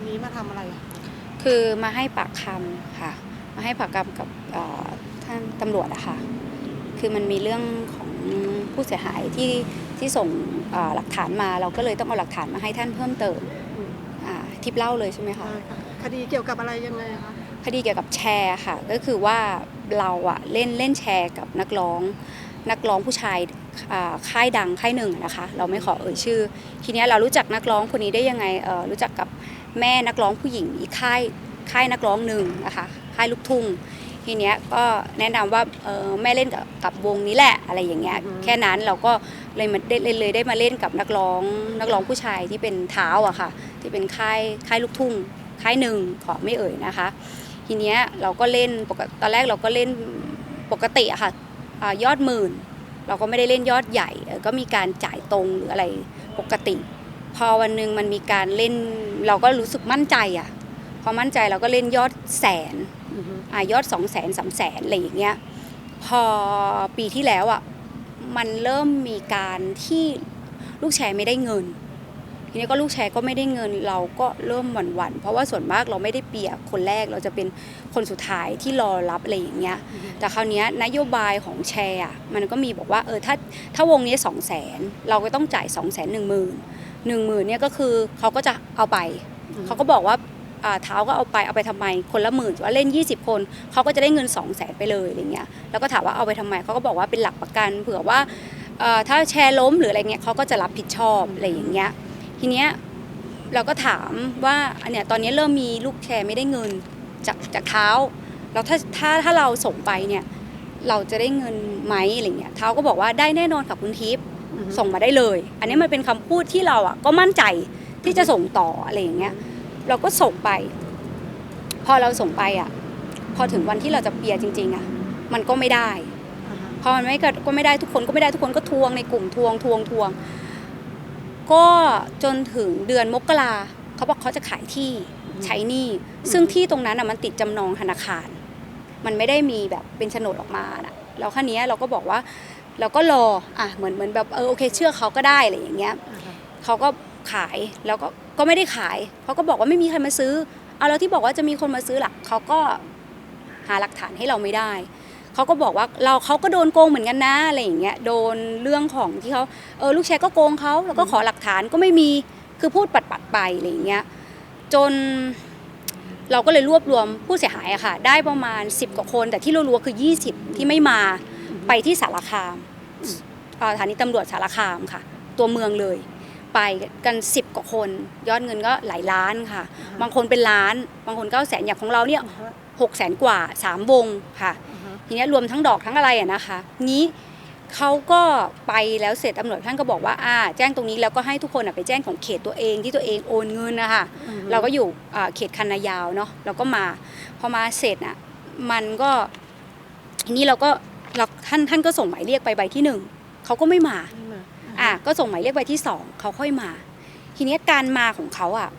วันนี้มาทำอะไรอะคือมาให้ปากคำค่ะ มาให้ปากคำกับเอ่อท่านตำรวจอะค่ะ คือมันมีเรื่องของผู้เสียหายที่ที่ส่งเอ่อหลักฐานมาเราก็เลยต้องเอาหลักฐานมาให้ท่านเพิ่มเติมอืมอ่าทิปเล่าเลยใช่ไหมคะได้ค่ะคดีเกี่ยวกับอะไรยังไงคะคดีเกี่ยวกับแชร์ค่ะ ก็คือว่าเราอะเล่นเล่นแชร์กับนักร้องนักร้องผู้ชายอ่าค่ายดังค่ายหนึ่งอะนะคะ เราไม่ขอเอ่ยชื่อ ทีเนี้ยเรารู้จักนักร้องคนนี้ได้ยังไงเอ่อรู้จักกับ แม่นักร้องผู้หญิงอีกค่ายค่ายนักร้องหนึ่งนะคะค่ายลูกทุ่งทีเนี้ยก็แนะนำว่าเออแม่เล่นกับกับวงนี้แหละอะไรอย่างเงี้ยแค่นั้นเราก็เลยมาได้เลยเลยได้มาเล่นกับนักร้องนักร้องผู้ชายที่เป็นเท้าอะค่ะ ที่เป็นค่ายค่ายลูกทุ่งค่ายหนึ่งขอไม่เอ่ยนะคะ ทีเนี้ยเราก็เล่นปกติตอนแรกเราก็เล่นปกติอะค่ะอายอดหมื่น เราก็ไม่ได้เล่นยอดใหญ่เออก็มีการจ่ายตรงหรืออะไรปกติ พอวันหนึ่งมันมีการเล่นเราก็รู้สึกมั่นใจอะพอมั่นใจเราก็เล่นยอดแสนอือฮึอายอดสองแสนสามแสนอะไรอย่างเงี้ยพอปีที่แล้วอะมันเริ่มมีการที่ลูกแชร์ไม่ได้เงิน ทีนี้ก็ลูกแชร์ก็ไม่ได้เงินเราก็เริ่มหวั่นหวั่นเพราะว่าส่วนมากเราไม่ได้เปียกคนแรกเราจะเป็นคนสุดท้ายที่รอรับอะไรอย่างเงี้ย แต่คราวนี้นโยบายของแชร์มันก็มีบอกว่าเออถ้าถ้าวงนี้สองแสนเราก็ต้องจ่ายสองแสนหนึ่งหมื่น หนึ่งหมื่นเนี่ยก็คือเขาก็จะเอาไป เขาก็บอกว่าอ่าเท้าก็เอาไปเอาไปทำไมคนละหมื่นว่าเล่น 20 คนเขาก็จะได้เงิน 2 0 0แสนไปเลยอะไรเงี้ยแล้วก็ถามว่าเอาไปทำไมเขาก็บอกว่าเป็นหลักประกัน เผื่อว่าเอ่อถ้าแชร์ล้มหรืออะไรเงี้ยเขาก็จะรับผิดชอบอะไรอย่างเงี้ยทีเนี้ยเราก็ถามว่าอันเนี้ยตอนนี้เริ่มมีลูกแชร์ไม่ได้เงินจากจากเท้าแล้วถ้าถ้าถ้าเราส่งไปเนี่ยเราจะได้เงินไหมอะไรเงี้ยเท้าก็บอกว่าได้แน่นอนกับคุณทิพย์อือฮึ ส่งมาได้เลย อันนี้มันเป็นคำพูดที่เราอะก็มั่นใจที่จะส่งต่ออะไรอย่างเงี้ย เราก็ส่งไป พอเราส่งไปอะ พอถึงวันที่เราจะเปียร์จริง ๆ อะ มันก็ไม่ได้อ่าฮะพอมันไม่ก็ก็ไม่ได้ทุกคนก็ไม่ได้ทุกคนก็ทวงในกลุ่มทวงทวงทวง ก็จนถึงเดือนมกราเขาบอกเขาจะขายที่ใช้หนี้ซึ่งที่ตรงนั้นอะมันติดจำนองธนาคาร มันไม่ได้มีแบบเป็นโฉนดออกมาน่ะแล้วครั้นี้ยเราก็บอกว่า เราก็รออะเหมือนเหมือนแบบเออโอเค เชื่อเขาก็ได้อะไรอย่างเงี้ยอ่าฮะเขาก็ขายแล้วก็ก็ไม่ได้ขายเขาก็บอกว่าไม่มีใครมาซื้อเอาแล้วที่บอกว่าจะมีคนมาซื้อล่ะเขาก็หาหลักฐานให้เราไม่ได้เขาก็บอกว่าเราเขาก็โดนโกงเหมือนกันนะอะไรอย่างเงี้ยโดนเรื่องของที่เขาเออลูกแชร์ก็โกงเขาแล้วก็ขอหลักฐานก็ไม่มีคือพูดปัดปัดๆไปอะไรอย่างเงี้ยจนเราก็เลยรวบรวมผู้เสียหายอะค่ะ ได้ประมาณ 10 กว่าคน แต่ที่รัวๆคือ 20 ที่ไม่มา ไปที่สารคามเอ่อสถานีตำรวจสารคามค่ะ ตัวเมืองเลย ไปกัน 10 กว่าคน ยอดเงินก็หลายล้านค่ะ บางคนเป็นล้าน บางคนเก้าแสนอย่างของเราเนี่ยอ่าฮะหกแสนกว่าสามวงค่ะอ่าฮะทีเนี้ยรวมทั้งดอกทั้งอะไรอะนะคะ นี้เขาก็ไปแล้วเสร็จตำรวจท่านก็บอกว่าอ่า แจ้งตรงนี้แล้วก็ให้ทุกคนอะไปแจ้งของเขตตัวเองที่ตัวเองโอนเงินนะคะอือฮึเราก็อยู่อ่าเขตคันนายาวเนาะเราก็มาพอมาเสร็จอะมันก็ทีนี้เราก็ เราท่านท่านก็ส่งหมายเรียกไปใบที่หนึ่งเขาก็ไม่มานี่มาอะก็ส่งหมายเรียกใบที่สองเขาค่อยมา ทีเนี้ยการมาของเขาอะ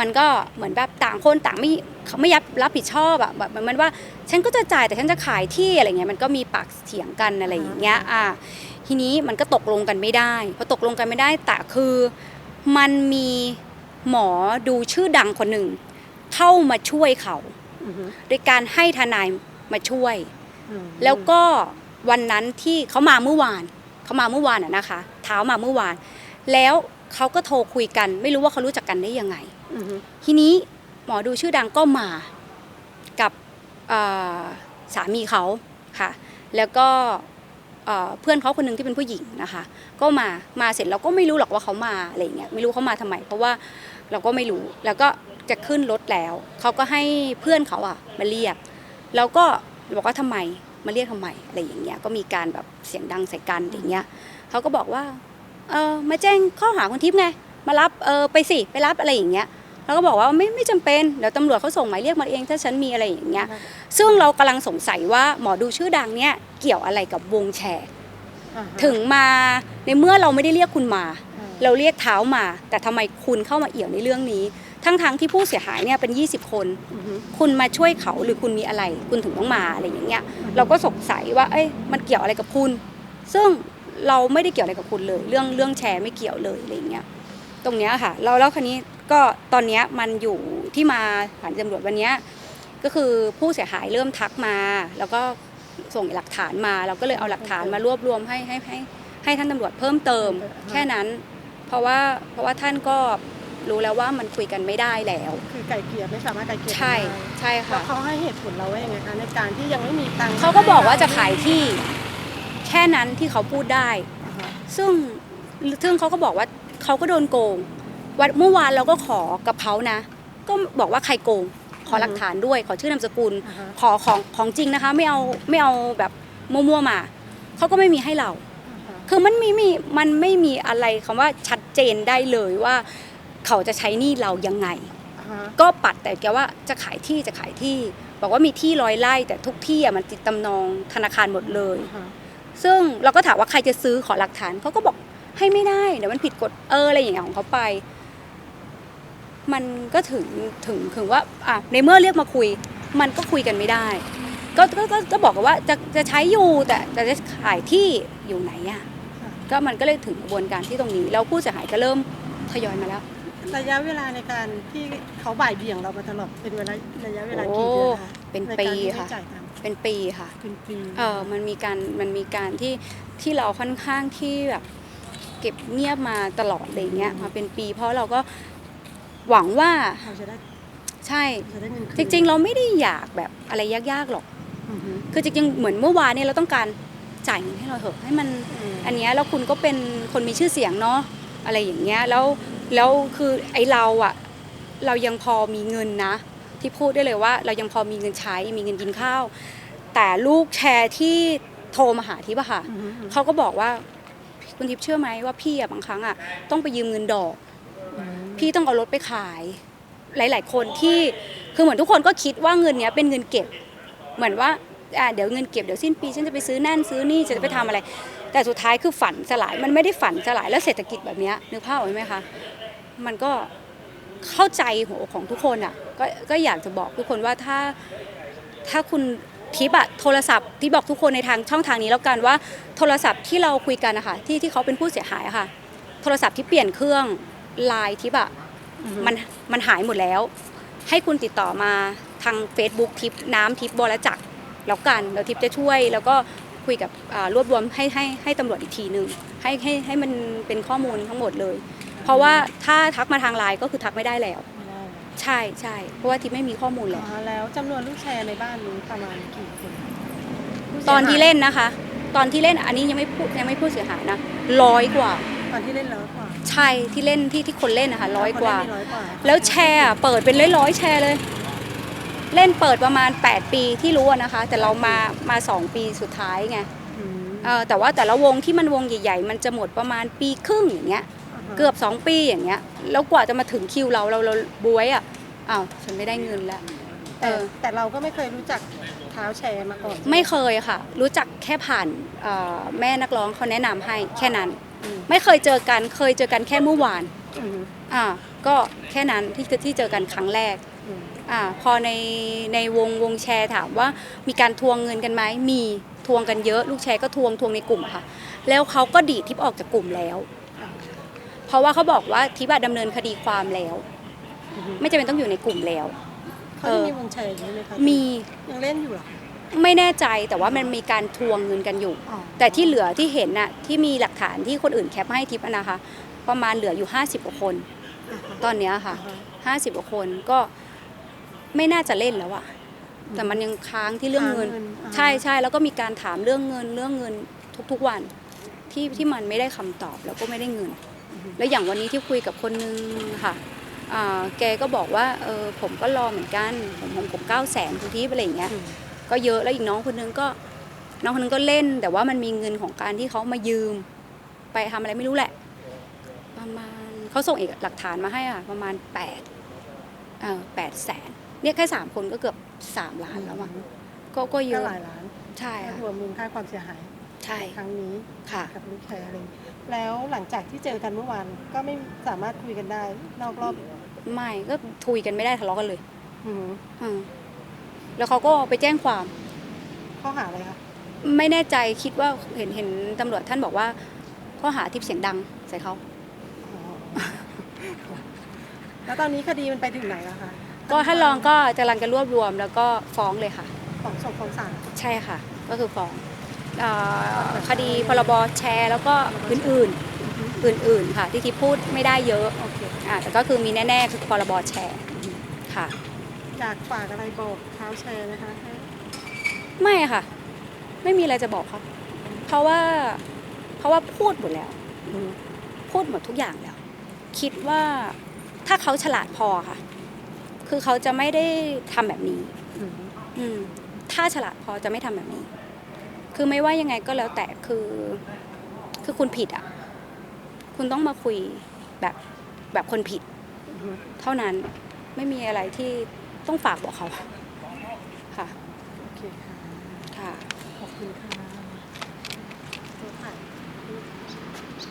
มันก็เหมือนแบบต่างคนต่างไม่เขาไม่ยับรับผิดชอบอะแบบเหมือนว่าฉันก็จะจ่ายแต่ฉันจะขายที่อะไรเงี้ยมันก็มีปากเถียงกันอะไรอย่างเงี้ยอะทีนี้มันก็ตกลงกันไม่ได้พอตกลงกันไม่ได้แต่คือมันมีหมอดูชื่อดังคนหนึ่งเข้ามาช่วยเขาอือฮึโดยการให้ทนายมาช่วยอืม แล้วก็วันนั้นที่เขามาเมื่อวานเขามาเมื่อวานอะนะคะ เท้ามาเมื่อวาน แล้วเขาก็โทรคุยกัน ไม่รู้ว่าเขารู้จักกันได้ยังไงอือฮึทีนี้หมอดูชื่อดังก็มากับเอ่อสามีเขาค่ะ แล้วก็เอ่อเพื่อนเขาคนหนึ่งที่เป็นผู้หญิงนะคะ ก็มามาเสร็จเราก็ไม่รู้หรอกว่าเขามาอะไรอย่างเงี้ยไม่รู้เขามาทำไม เพราะว่าเราก็ไม่รู้แล้วก็จะขึ้นรถแล้วเขาก็ให้เพื่อนเขาอะมาเรียกแล้วก็ บอกว่าทำไมมาเรียกทำไมอะไรอย่างเงี้ยก็มีการแบบเสียงดังใส่กันอย่างเงี้ยเขาก็บอกว่าเออมาแจ้งข้อหาคุณทิพย์ไงมารับเออไปสิไปรับอะไรอย่างเงี้ยเราก็บอกว่าไม่ไม่จำเป็นเดี๋ยวตำรวจเขาส่งหมายเรียกมาเองถ้าฉันมีอะไรอย่างเงี้ยซึ่งเรากำลังสงสัยว่าหมอดูชื่อดังเนี้ยเกี่ยวอะไรกับวงแชร์อ่าฮะถึงมาในเมื่อเราไม่ได้เรียกคุณมาอ่าเราเรียกเท้ามา แต่ทำไมคุณเข้ามาเอี่ยวในเรื่องนี้ ทั้งๆที่ผู้เสียหายเนี่ยเป็น 20 คนอือฮึคุณมาช่วยเขาหรือคุณมีอะไร คุณถึงต้องมาอะไรอย่างเงี้ยเราก็สงสัยว่าเอ้ยมันเกี่ยวอะไรกับคุณ ซึ่งเราไม่ได้เกี่ยวอะไรกับคุณเลย เรื่องเรื่องแชร์ไม่เกี่ยวเลยอะไรอย่างเงี้ยตรงเนี้ยค่ะเราแล้วคันนี้ก็ตอนเนี้ยมันอยู่ที่มาผ่านตำรวจวันเนี้ยก็คือผู้เสียหายเริ่มทักมา แล้วก็ส่งหลักฐานมา เราก็เลยเอาหลักฐานมารวบรวมให้ให้ให้ให้ท่านตำรวจเพิ่มเติมแค่นั้น เพราะว่าเพราะว่าท่านก็ รู้แล้วว่ามันคุยกันไม่ได้แล้ว คือไก่เกลี่ยไม่สามารถไก่เกลี่ยใช่ได้ใช่แล้ค่ะวเขาให้เหตุผลเราว่ายังไงคะในการที่ยังไม่มีตังค์เขาก็บอกว่าจะขายที่แค่นั้นที่เขาพูดได้ อ่าฮะซึ่งซึ่งเขาก็บอกว่าเขาก็โดนโกงวันเมื่อวานเราก็ขอกับเขานะ ก็บอกว่าใครโกง ขอหลักฐานด้วย ขอชื่อนามสกุล อ่าฮะขอของของจริงนะคะ ไม่เอาไม่เอาแบบมั่วๆมาเขาก็ไม่มีให้เรา อ่าฮะคือมันไม่มีมันไม่มีอะไรคำว่าชัดเจนได้เลยว่า เขาจะใช้หนี้เรายังไงอ่าฮะก็ปัดแต่แกว่าจะขายที่จะขายที่ บอกว่ามีที่ร้อยไร่แต่ทุกที่อะมันติดตำนองธนาคารหมดเลยอ่าฮะซึ่งเราก็ถามว่าใครจะซื้อขอหลักฐานเขาก็บอกให้ไม่ได้เดี๋ยวมันผิดกฎเอออะไรอย่างเงี้ยของเขาไป มันก็ถึงถึงถึงว่าอะในเมื่อเรียกมาคุย มันก็คุยกันไม่ได้ ก็ก็ก็ก็บอกกันว่าจะจะใช้อยู่แต่แต่จะขายที่อยู่ไหนอะค่ะก็มันก็เลยถึงกระบวนการที่ตรงนี้แล้วผู้เสียหายก็เริ่มทยอยมาแล้ว ระยะเวลาในการที่เขาบ่ายเบี่ยงเรามาตลอดเป็นเวลาระยะเวลากี่เดือนคะเป็นในปีการที่ค่ะให้จ่ายตังค์เป็นปีค่ะ เป็นปีเออมันมีการ มันมีการที่ ที่เราค่อนข้างที่แบบเก็บเงียบมาตลอดอะไรเงี้ย มาเป็นปี เพราะเราก็หวังว่า เราจะได้ใช่จะได้เงินคืนจริง ๆ เราไม่ได้อยากแบบอะไรยากๆหรอก อือฮึคือจริงๆ เหมือนเมื่อวานเนี่ยเราต้องการจ่ายเงินให้เราเถอะให้มันมอันเนี้ยแล้วคุณก็เป็นคนมีชื่อเสียงเนาะอะไรอย่างเงี้ยแล้ว แล้วคือไอเราอะเรายังพอมีเงินนะ ที่พูดได้เลยว่า เรายังพอมีเงินใช้มีเงินกินข้าว แต่ลูกแชร์ที่โทรมาหาทิพย์อะค่ะอือฮึอือฮึเขาก็บอกว่าคุณทิพย์เชื่อไหมว่าพี่อะบางครั้งอะต้องไปยืมเงินดอกอืมพี่ต้องเอารถไปขาย หลาย ๆ คนที่คือเหมือนทุกคนก็คิดว่าเงินเนี้ยเป็นเงินเก็บ เหมือนว่าอ่าเดี๋ยวเงินเก็บเดี๋ยวสิ้นปีฉันจะไปซื้อนั่นซื้อนี่จะไปทำอะไร แต่สุดท้ายคือฝันสลายมันไม่ได้ฝันสลายแล้วเศรษฐกิจแบบเนี้ยนึกภาพออกไหมคะมันก็เข้าใจหัวอกของทุกคนอะก็ก็อยากจะบอกทุกคนว่าถ้าถ้าคุณทิปอะโทรศัพท์ที่บอกทุกคนในทางช่องทางนี้แล้วกันว่าโทรศัพท์ที่เราคุยกันนะคะที่ที่เขาเป็นผู้เสียหายอะค่ะ โทรศัพท์ที่เปลี่ยนเครื่องไลน์ทิปอะอือฮึมันมันหายหมดแล้ว ให้คุณติดต่อมาทาง Facebook ทิปน้ำทิปบรจักรแล้วกันแล้วทิปจะช่วย แล้วก็ คุยกับอ่ารวบรวมให้ให้ให้ตำรวจอีกทีหนึ่งให้ให้ให้มันเป็นข้อมูลทั้งหมดเลย เพราะว่าถ้าทักมาทางไลน์ก็คือทักไม่ได้แล้วไม่ได้ใช่ใช่เพราะว่าทิปไม่มีข้อมูลอ๋แล้วอแล้วจำนวนลูกแชร์ในบ้านนี้ประมาณกี่คนผู้สียหายตอนที่เล่นนะคะ ตอนที่เล่นอันนี้ยังไม่พูดยังไม่พูดเสียหายนะร้อยกว่า ตอนที่เล่นร้อยกว่า ใช่ที่เล่นที่ที่คนเล่นนะคะร้อยกว่าคนเล่นมีร้อยกว่าแล้วแชร์อะเปิดเป็นร้อยๆแชร์เลย เล่นเปิดประมาณ 8 ปีที่รู้อะนะคะ แต่เรามามา 2 ปีสุดท้ายไงอืมเออแต่ว่าแต่ละวงที่มันวงใหญ่ ๆ มันจะหมดประมาณปีครึ่งอย่างเงี้ยาฮะเกือบ 2 ปีอย่างเงี้ยแล้วกว่าจะมาถึงคิวเราเราเราบวยอะอ้าวฉันไม่ได้เงินแล้วเอแต่อแต่เราก็ไม่เคยรู้จักเท้าแชร์มาก่อน ไม่เคยค่ะ รู้จักแค่ผ่านเอ่อแม่นักร้องเขาแนะนำให้แค่นั้นอืมไม่เคยเจอกันเคยเจอกันแค่เมื่อวานอืมอ่าก็แค่นั้นที่ที่เจอกันครั้งแรก อืมอ่าพอในในวงวงแชร์ถามว่ามีการทวงเงินกันไหมมีทวงกันเยอะ ลูกแชร์ก็ทวงทวงในกลุ่มอะค่ะ แล้วเขาก็ดีดทิปออกจากกลุ่มแล้วอ่าเพราะว่าเขาบอกว่าทิปอะดำเนินคดีความแล้วอืมไม่จำเป็นต้องอยู่ในกลุ่มแล้ว เขาจะมีวงแชร์อย่างนี้ไหมคะมียังเล่นอยู่เหรอคะไม่แน่ใจแต่ว่ามันมีการทวงเงินกันอยู่ อ๋อ แต่ที่เหลือที่เห็นน่ะที่มีหลักฐานที่คนอื่นแคปมาให้ทิปอะนะคะ ประมาณเหลืออยู่ 50กว่าคนอ่าฮะตอนเนี้ยค่ะอ่าฮะห้าสิบกว่าคนก็ ไม่น่าจะเล่นแล้วอะแต่มันยังค้างที่เรื่องเงิน ค้างเงินอ่า ใช่ใช่แล้วก็มีการถามเรื่องเงินเรื่องเงินทุกๆวันที่ที่มันไม่ได้คำตอบแล้วก็ไม่ได้เงินอือฮึแล้วอย่างวันนี้ที่คุยกับคนนึงค่ะอ่าแกก็บอกว่าเออผมก็รอเหมือนกัน ผมผมผมเก้าแสนทุกที่อะไรอย่างเงี้ยอืมก็เยอะแล้วอีกน้องคนนึงก็ น้องคนนึงก็เล่น แต่ว่ามันมีเงินของการที่เขามายืม ไปทำอะไรไม่รู้แหละ ประมาณเขาส่งเอกหลักฐานมาให้อะประมาณแปดเออแปดแสน เนี่ยแค่สามคนก็เกือบสามล้านแล้วอะก็ก็เยก็อะหลายล้านใช่ค่ะรวมมูลค่าความเสียหายใช่ครั้งนี้ค่ะ กับลูกแชร์อะไรอย่างเงี้ยแล้วหลังจากที่เจอกันเมื่อวานก็ไม่สามารถคุยกันได้นอกรอบไม่ก็ทุยกันไม่ได้ทะเลาะกันเลยอืมอืมแล้วเขาก็ไปแจ้งความ ข้อหาอะไรคะไม่แน่ใจคิดว่าเห็นเห็นตำรวจท่านบอกว่า ข้อหาทิปเสียงดังใส่เขา อ๋อแล้วตอนนี้คดีมันไปถึงไหนแล้วคะ ก็ท่านรองก็กำลังจะรวบรวมแล้วก็ฟ้องเลยค่ะ ของส่งของศาลใช่ค่ะ ก็คือฟ้องเอ่อคดีพรบแชร์ แล้วก็อื่นๆอื่นๆค่ะ ที่ทิพย์พูดไม่ได้เยอะโอเคอ่าแต่ก็คือมีแน่ๆคือพรบแชร์ค่ะ อยากฝากอะไรบอกเท้าแชร์นะคะให้ไม่ค่ะ ไม่มีอะไรจะบอกเขาเพราะว่า เพราะว่าพูดหมดแล้ว พูดหมดทุกอย่างแล้ว คิดว่าถ้าเขาฉลาดพอค่ะ คือเขาจะไม่ได้ทำแบบนี้ อืมถ้าฉลาดพอจะไม่ทำแบบนี้ คือไม่ว่ายังไงก็แล้วแต่คือ คือคุณผิดอะ คุณต้องมาคุยแบบแบบคนผิด เท่านั้นไม่มีอะไรที่ต้องฝากบอกเขาค่ะ โอเคค่ะ ค่ะ ขอบคุณค่ะ